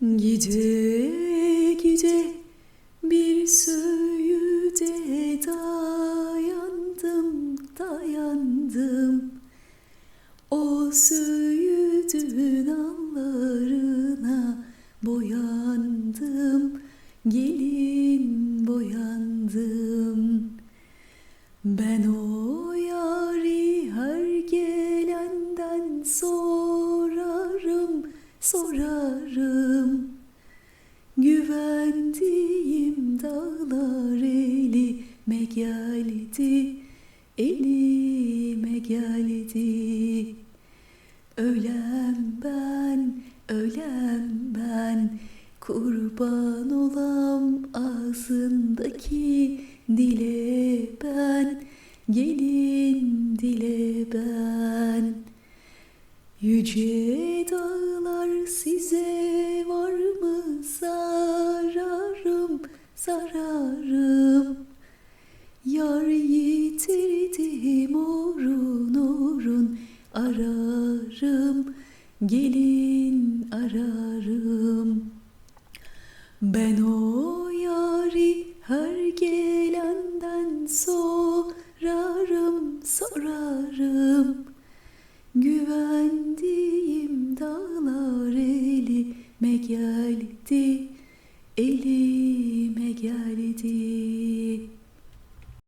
Gide gide bir söğüde dayandım dayandım O söğüdün allarına boyandım gelin boyandım ben o yari her gelenden sorarım, sorarım. Dağlar elime geldi, elime geldi. Ölem ben, ölem ben, kurban olam ağzındaki dile ben, gelin dile ben. Yüce dağlar size zararım. Yar yitirdim orun orun ararım, gelin ararım. Ben o yari her gelenden sorarım, sorarım. Güvendiğim dağlar elime geldi, elime geldi.